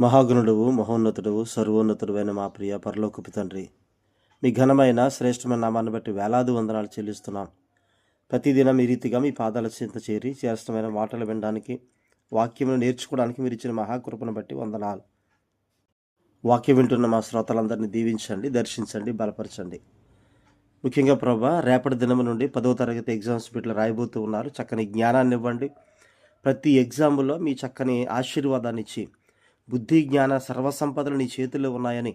మహాగుణుడువు మహోన్నతుడువు సర్వోన్నతుడువైన మా ప్రియ పరలోకపు తండ్రి. మీ ఘనమైన శ్రేష్టమైన నామాన్ని బట్టి వేలాది వందనాలు చెల్లిస్తున్నాం. ప్రతిదినం ఈ రీతిగా మీ పాదాల చింత చేరి శ్రేష్టమైన మాటలు వినడానికి వాక్యమును నేర్చుకోవడానికి మీరు ఇచ్చిన మహాకృపను బట్టి వందనాలు. వాక్యం వింటున్న మా శ్రోతలందరినీ దీవించండి దర్శించండి బలపరచండి. ముఖ్యంగా ప్రభా రేపటి దినం నుండి పదవ తరగతి ఎగ్జామ్స్ బిడ్డలు రాయబోతూ ఉన్నారు. చక్కని జ్ఞానాన్ని ఇవ్వండి. ప్రతి ఎగ్జామ్లో మీ చక్కని ఆశీర్వాదాన్ని ఇచ్చి బుద్ధి జ్ఞాన సర్వసంపదలు నీ చేతుల్లో ఉన్నాయని.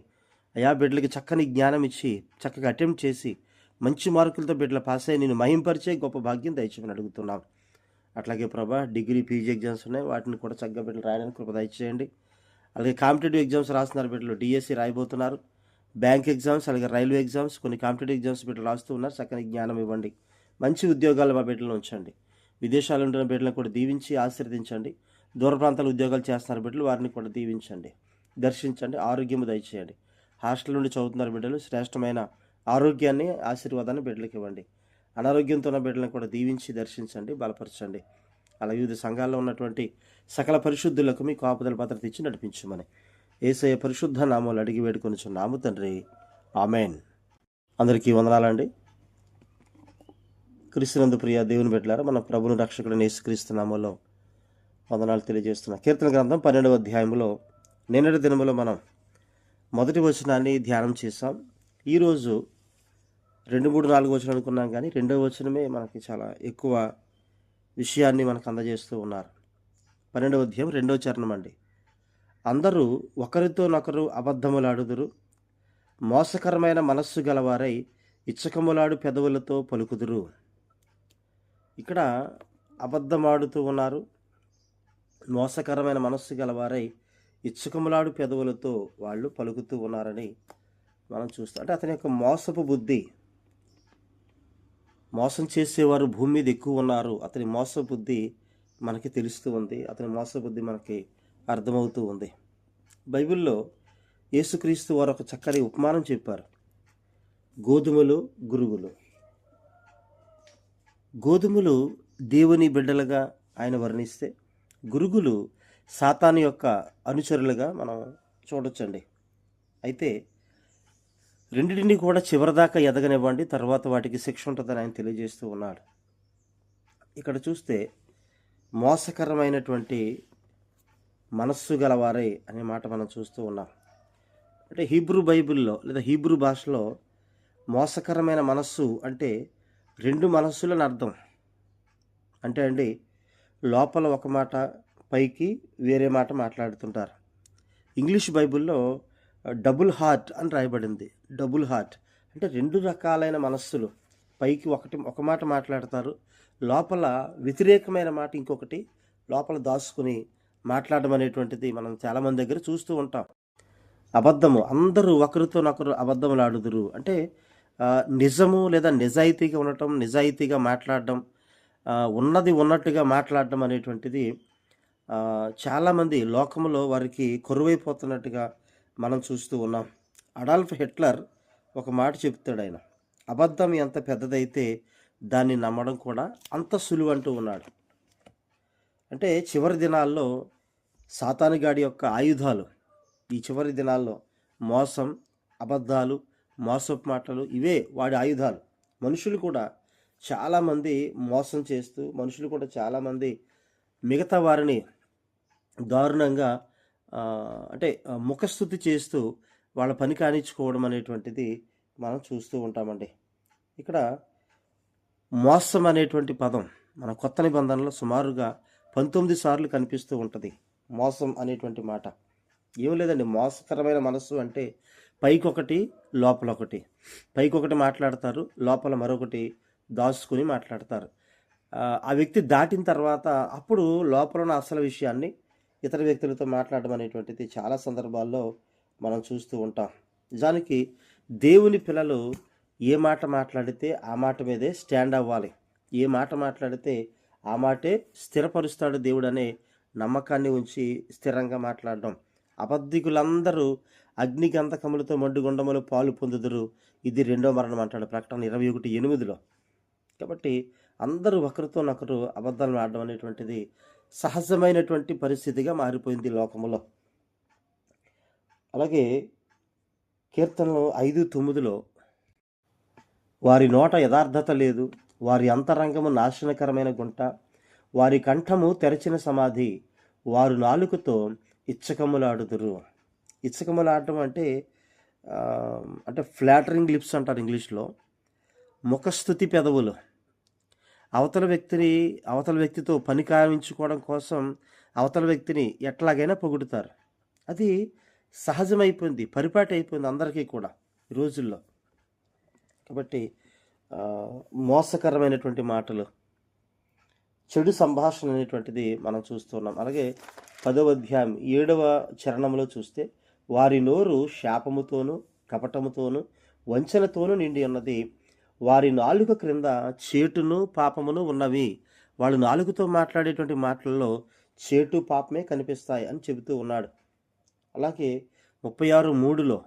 అయా బిడ్డలకి చక్కని జ్ఞానం ఇచ్చి చక్కగా అటెంప్ట్ చేసి మంచి మార్కులతో బిడ్డలు పాస్ అయ్యి నేను మహింపరిచే గొప్ప భాగ్యం దయచేయమని అడుగుతున్నాం. అట్లాగే ప్రభా డిగ్రీ పీజీ ఎగ్జామ్స్ ఉన్నాయి. వాటిని కూడా చక్కగా బిడ్డలు రాయడానికి కృప దయచేయండి. అలాగే కాంపిటేటివ్ ఎగ్జామ్స్ రాస్తున్నారు బిడ్డలు. డిఎస్సి రాయబోతున్నారు. బ్యాంక్ ఎగ్జామ్స్ అలాగే రైల్వే ఎగ్జామ్స్ కొన్ని కాంపిటేటివ్ ఎగ్జామ్స్ బిడ్డలు రాస్తూ ఉన్నారు. చక్కని జ్ఞానం ఇవ్వండి. మంచి ఉద్యోగాలు మా బిడ్డలను ఉంచండి. విదేశాలు ఉంటున్న బిడ్డలను కూడా దీవించి ఆశీర్వదించండి. దూర ప్రాంతాల ఉద్యోగాలు చేస్తున్నారు బిడ్డలు. వారిని కూడా దీవించండి. దర్శించండి. ఆరోగ్యము దయచేయండి. హాస్టల్ నుండి చదువుతున్నారు బిడ్డలు. శ్రేష్టమైన ఆరోగ్యాన్ని ఆశీర్వాదాన్ని బిడ్డలకు ఇవ్వండి. అనారోగ్యంతో ఉన్న బిడ్డలను కూడా దీవించి దర్శించండి బలపరచండి. అలా వివిధ సంఘాల్లో ఉన్నటువంటి సకల పరిశుద్ధులకు మీ కాపుదల భద్రత ఇచ్చి నడిపించమని ఏసయ పరిశుద్ధ నామాలు అడిగి వేడుకొని నాము తండ్రి. ఆమెన్. అందరికీ వందనాలండి. క్రీస్తునందు ప్రియ దేవుని బిడ్డలారా మన ప్రభుని రక్షకుడు నేసుక్రీస్తు నామంలో వందనాలు తెలియజేస్తున్నా. కీర్తన గ్రంథం పన్నెండవ అధ్యాయంలో నిన్నటి దినములో మనం మొదటి వచనాన్ని ధ్యానం చేసాం ఈరోజు రెండు మూడు నాలుగు వచనం అనుకున్నాం కానీ రెండవ వచనమే మనకి చాలా ఎక్కువ విషయాన్ని మనకు అందజేస్తూ ఉన్నారు. పన్నెండవ అధ్యాయం రెండవ చరణం అండి. అందరూ ఒకరితోనొకరు అబద్ధములాడుదురు. మోసకరమైన మనస్సు గలవారై ఇచ్చకములాడు పెదవులతో పలుకుదురు. ఇక్కడ అబద్ధమాడుతూ ఉన్నారు. మోసకరమైన మనస్సు గలవారై ఇచ్చుకములాడు పెదవులతో వాళ్ళు పలుకుతూ ఉన్నారని మనం చూస్తాం. అంటే అతని యొక్క మోసపు బుద్ధి మోసం చేసేవారు భూమి మీద ఎక్కువ ఉన్నారు. అతని మోస బుద్ధి మనకి తెలుస్తూ ఉంది. అతని మోస బుద్ధి మనకి అర్థమవుతూ ఉంది. బైబిల్లో యేసుక్రీస్తు వారు ఒక చక్కని ఉపమానం చెప్పారు. గోధుమలు గురుగులు. గోధుమలు దేవుని బిడ్డలుగా ఆయన వర్ణిస్తే గురుగులు సాతాను యొక్క అనుచరులుగా మనం చూడొచ్చండి. అయితే రెండింటిని కూడా చివరిదాకా ఎదగనివ్వండి తర్వాత వాటికి శిక్ష ఉంటుందని ఆయన తెలియజేస్తూ ఉన్నాడు. ఇక్కడ చూస్తే మోసకరమైనటువంటి మనస్సు గలవారే అనే మాట మనం చూస్తూ ఉన్నాం. అంటే హీబ్రూ బైబిల్లో లేదా హీబ్రూ భాషలో మోసకరమైన మనస్సు అంటే రెండు మనస్సులని అర్థం. అంటే అండి లోపల ఒక మాట పైకి వేరే మాట మాట్లాడుతుంటారు. ఇంగ్లీష్ బైబిల్లో డబుల్ హార్ట్ అని రాయబడింది. డబుల్ హార్ట్ అంటే రెండు రకాలైన మనస్సులు. పైకి ఒకటి ఒక మాట మాట్లాడతారు. లోపల వ్యతిరేకమైన మాట ఇంకొకటి లోపల దాచుకుని మాట్లాడడం అనేటువంటిది మనం చాలామంది దగ్గర చూస్తూ ఉంటాం. అబద్ధము. అందరూ ఒకరితోనొకరు అబద్ధములు ఆడుదురు అంటే నిజము లేదా నిజాయితీగా ఉండటం నిజాయితీగా మాట్లాడడం ఉన్నది ఉన్నట్టుగా మాట్లాడడం అనేటువంటిది చాలామంది లోకంలో వారికి కొరువైపోతున్నట్టుగా మనం చూస్తూ ఉన్నాం. అడాల్ఫ్ హిట్లర్ ఒక మాట చెప్తాడు ఆయన అబద్ధం ఎంత పెద్దదైతే దాన్ని నమ్మడం కూడా అంత సులువు అంటూ ఉన్నాడు. అంటే చివరి దినాల్లో సాతానుగాడి యొక్క ఆయుధాలు ఈ చివరి దినాల్లో మోసం అబద్ధాలు మోసపు మాటలు ఇవే వాడి ఆయుధాలు. మనుషులు కూడా చాలామంది మోసం చేస్తూ మనుషులు కూడా చాలామంది మిగతా వారిని దారుణంగా అంటే ముఖస్థుతి చేస్తూ వాళ్ళ పని కానిచ్చుకోవడం అనేటువంటిది మనం చూస్తూ ఉంటామండి. ఇక్కడ మోసం అనేటువంటి పదం మన కొత్త నిబంధనలో సుమారుగా పంతొమ్మిది సార్లు కనిపిస్తూ ఉంటుంది. మోసం అనేటువంటి మాట. ఏం లేదండి మోసకరమైన మనస్సు అంటే పైకొకటి లోపల ఒకటి పైకి ఒకటి మాట్లాడతారు లోపల మరొకటి దాచుకుని మాట్లాడతారు. ఆ, వ్యక్తి దాటిన తర్వాత అప్పుడు లోపల ఉన్న అసలు విషయాన్ని ఇతర వ్యక్తులతో మాట్లాడడం అనేటువంటిది చాలా సందర్భాల్లో మనం చూస్తూ ఉంటాం. నిజానికి దేవుని పిల్లలు ఏ మాట మాట్లాడితే ఆ మాట మీదే స్టాండ్ అవ్వాలి. ఏ మాట మాట్లాడితే ఆ మాటే స్థిరపరుస్తాడు దేవుడు అనే నమ్మకాన్ని ఉంచి స్థిరంగా మాట్లాడడం. అబద్ధికులందరూ అగ్నిగంధకములతో మండుగుండములు పాలు పొందుదురు. ఇది రెండో మరణం అంటాడు ప్రకటన ఇరవై ఒకటి ఎనిమిదిలో. కాబట్టి అందరూ ఒకరితోనొకరు అబద్ధాలు ఆడడం అనేటువంటిది సహజమైనటువంటి పరిస్థితిగా మారిపోయింది లోకములో. అలాగే కీర్తనలు ఐదు తొమ్మిదిలో వారి నోట యథార్థత లేదు వారి అంతరంగము నాశనకరమైన గుంట వారి కంఠము తెరచిన సమాధి వారు నాలుకతో ఇచ్చకములాడుదురు. ఇచ్చకములాడటం అంటే అంటే ఫ్లాటరింగ్ లిప్స్ అంటారు ఇంగ్లీష్లో. ముఖస్థుతి పెదవులు. అవతల వ్యక్తిని అవతల వ్యక్తితో పని కావించుకోవడం కోసం అవతల వ్యక్తిని ఎట్లాగైనా పొగుడుతారు. అది సహజమైపోయింది పరిపాటి అయిపోయింది అందరికీ కూడా ఈ రోజుల్లో. కాబట్టి మోసకరమైనటువంటి మాటలు చెడు సంభాషణ అనేటువంటిది మనం చూస్తున్నాం. అలాగే పదవ అధ్యాయం ఏడవ చరణంలో చూస్తే వారి నోరు శాపముతోనూ కపటముతోనూ వంచనతోనూ నిండి ఉన్నది వారి నాలుక క్రింద చేటును పాపమును ఉన్నవి. వాళ్ళు నాలుగుతో మాట్లాడేటువంటి మాటల్లో చేటు పాపమే కనిపిస్తాయి అని చెబుతూ ఉన్నాడు. అలాగే ముప్పై ఆరు మూడులో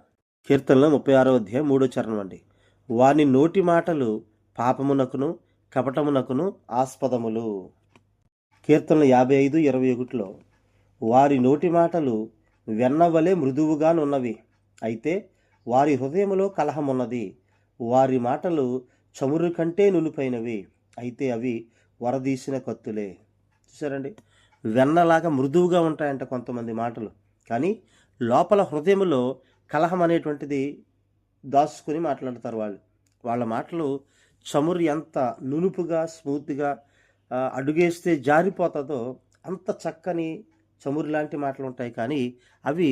కీర్తనలో ముప్పై ఆరో అధ్యాయం మూడో చరణం అండి. వాని నోటి మాటలు పాపమునకును కపటమునకును ఆస్పదములు. కీర్తనలు యాభై ఐదు ఇరవై ఒకటిలో వారి నోటి మాటలు వెన్నవలే మృదువుగానున్నవి. అయితే వారి హృదయములో కలహమున్నది. వారి మాటలు చమురు కంటే నునుపైనవి. అయితే అవి వరదీసిన కత్తులే. చూసారండి వెన్నలాగా మృదువుగా ఉంటాయంట కొంతమంది మాటలు. కానీ లోపల హృదయంలో కలహం అనేటువంటిది దాచుకొని మాట్లాడతారు వాళ్ళు. వాళ్ళ మాటలు చమురు ఎంత నునుపుగా స్మూత్గా అడుగేస్తే జారిపోతుందో అంత చక్కని చమురు లాంటి మాటలు ఉంటాయి. కానీ అవి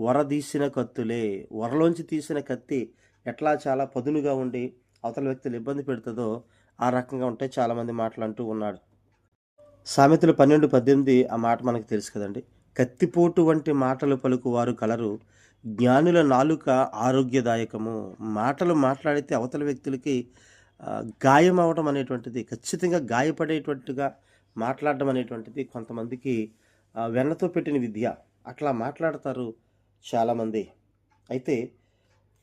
వరదీసిన కత్తులే. వరలోంచి తీసిన కత్తి ఎట్లా చాలా పదునుగా ఉండి అవతల వ్యక్తులు ఇబ్బంది పెడుతుందో ఆ రకంగా ఉంటే చాలామంది మాటలు అంటూ ఉన్నాడు సామెతలు పన్నెండు పద్దెనిమిది ఆ మాట మనకు తెలుసు కదండి. కత్తిపోటు వంటి మాటలు పలుకువారు కలరు జ్ఞానుల నాలుక ఆరోగ్యదాయకము. మాటలు మాట్లాడితే అవతల వ్యక్తులకి గాయం అవడం అనేటువంటిది ఖచ్చితంగా గాయపడేటట్టుగా మాట్లాడడం అనేటువంటిది కొంతమందికి వెన్నతో పెట్టిన విద్య. అట్లా మాట్లాడతారు చాలామంది. అయితే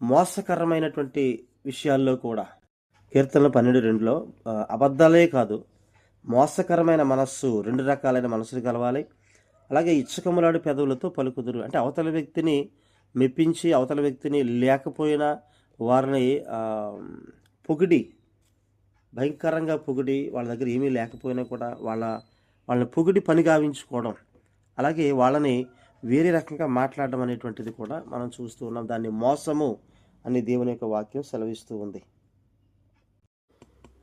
మోసకరమైనటువంటి విషయాల్లో కూడా కీర్తనలు పన్నెండు రెండులో అబద్ధాలే కాదు మోసకరమైన మనస్సు రెండు రకాలైన మనసులు కలవాలి. అలాగే ఇచ్చకములాడు పెదవులతో పలుకుదురు. అంటే అవతల వ్యక్తిని మెప్పించి అవతల వ్యక్తిని లేకపోయినా వారిని పొగిడి భయంకరంగా పొగిడి వాళ్ళ దగ్గర ఏమీ లేకపోయినా కూడా వాళ్ళ వాళ్ళని పొగిడి పని గావించుకోవడం అలాగే వాళ్ళని వేరే రకంగా మాట్లాడడం అనేటువంటిది కూడా మనం చూస్తూ ఉన్నాం. దాన్ని మోసము అని దేవుని యొక్క వాక్యం సెలవిస్తూ ఉంది.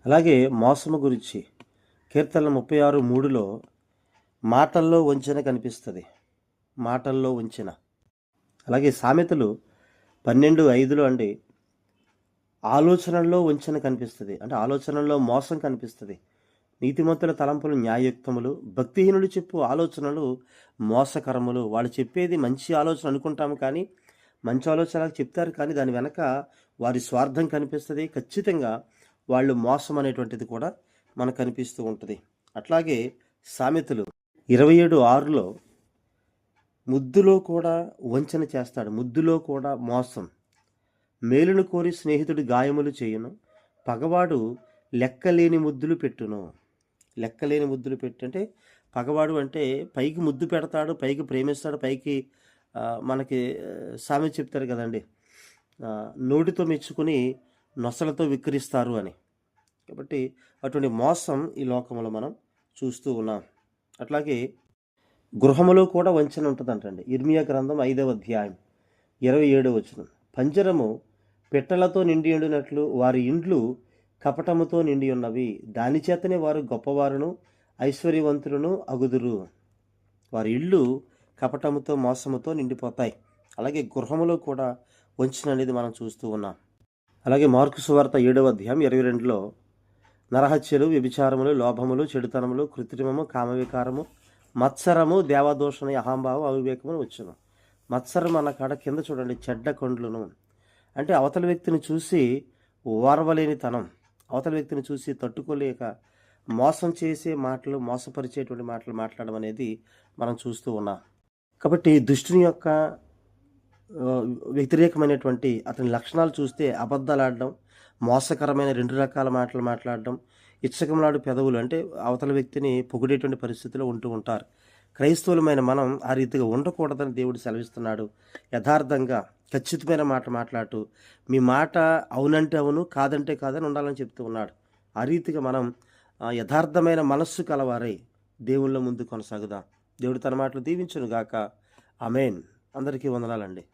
అలాగే మోసము గురించి కీర్తన ముప్పై ఆరు మూడులో మాటల్లో వంచన కనిపిస్తుంది. మాటల్లో వంచన. అలాగే సామెతలు పన్నెండు ఐదులో అండి ఆలోచనల్లో వంచన కనిపిస్తుంది. అంటే ఆలోచనల్లో మోసం కనిపిస్తుంది. నీతిమంతుల తలంపులు న్యాయయుక్తములు భక్తిహీనులు చెప్పు ఆలోచనలు మోసకరములు. వాళ్ళు చెప్పేది మంచి ఆలోచన అనుకుంటాము కానీ మంచి ఆలోచనలు చెప్తారు కానీ దాని వెనక వారి స్వార్థం కనిపిస్తుంది. ఖచ్చితంగా వాళ్ళు మోసం అనేటువంటిది కూడా మనకు కనిపిస్తూ ఉంటుంది. అట్లాగే సామెతలు ఇరవై ఏడు ఆరులో ముద్దులో కూడా వంచన చేస్తాడు. ముద్దులో కూడా మోసం. మేలును కోరి స్నేహితుడు గాయములు చేయను. పగవాడు లెక్కలేని ముద్దులు పెట్టును. లెక్కలేని ముద్దులు పెట్టు అంటే పగవాడు అంటే పైకి ముద్దు పెడతాడు పైకి ప్రేమిస్తాడు పైకి మనకి సామె చెప్తారు కదండి. నోటితో మెచ్చుకొని నొసలతో విక్రిస్తారు అని. కాబట్టి అటువంటి మోసం ఈ లోకంలో మనం చూస్తూ ఉన్నాం. అట్లాగే గృహములో కూడా వంచన ఉంటుందంటండి. ఇర్మియా గ్రంథం ఐదవ అధ్యాయం ఇరవై ఏడవ వచనం. పంజరము పెట్టెలతో నిండి ఉండినట్లు వారి ఇండ్లు కపటముతో నిండి ఉన్నవి. దాని చేతనే వారు గొప్పవారును ఐశ్వర్యవంతులను అగుదురు. వారి ఇళ్ళు కపటముతో మోసముతో నిండిపోతాయి. అలాగే గృహములో కూడా వంచన అనేది మనం చూస్తూ ఉన్నాం. అలాగే మార్కు సువార్త ఏడవ అధ్యాయం ఇరవై రెండులో నరహత్యలు వ్యభిచారములు లోభములు చెడుతనములు కృత్రిమము కామవికారము మత్సరము దేవదోషణ అహంభావం అవివేకమును వచ్చును. మత్సరం అన్న కాడ కింద చూడండి చెడ్డ కొండ్లను. అంటే అవతల వ్యక్తిని చూసి ఓర్వలేని తనం అవతల వ్యక్తిని చూసి తట్టుకోలేక మోసం చేసే మాటలు మోసపరిచేటువంటి మాటలు మాట్లాడడం అనేది మనం చూస్తూ ఉన్నాం. కాబట్టి దుష్టుని యొక్క వ్యతిరేకమైనటువంటి అతని లక్షణాలు చూస్తే అబద్ధాలు ఆడడం మోసకరమైన రెండు రకాల మాటలు మాట్లాడడం ఇచ్చకములాడు పెదవులు అంటే అవతల వ్యక్తిని పొగిడేటువంటి పరిస్థితిలో ఉంటూ ఉంటారు. క్రైస్తవులమైన మనం ఆ రీతిగా ఉండకూడదని దేవుడు సెలవిస్తున్నాడు. యథార్థంగా ఖచ్చితమైన మాట మాట్లాడుతూ మీ మాట అవునంటే అవును కాదంటే కాదని ఉండాలని చెప్తూ ఉన్నాడు. ఆ రీతిగా మనం యథార్థమైన మనస్సు కలవారై దేవుళ్ళ ముందు కొనసాగుదాం. దేవుడు తన మాటలు దీవించును గాక అమేన్ అందరికీ వందనాలండి.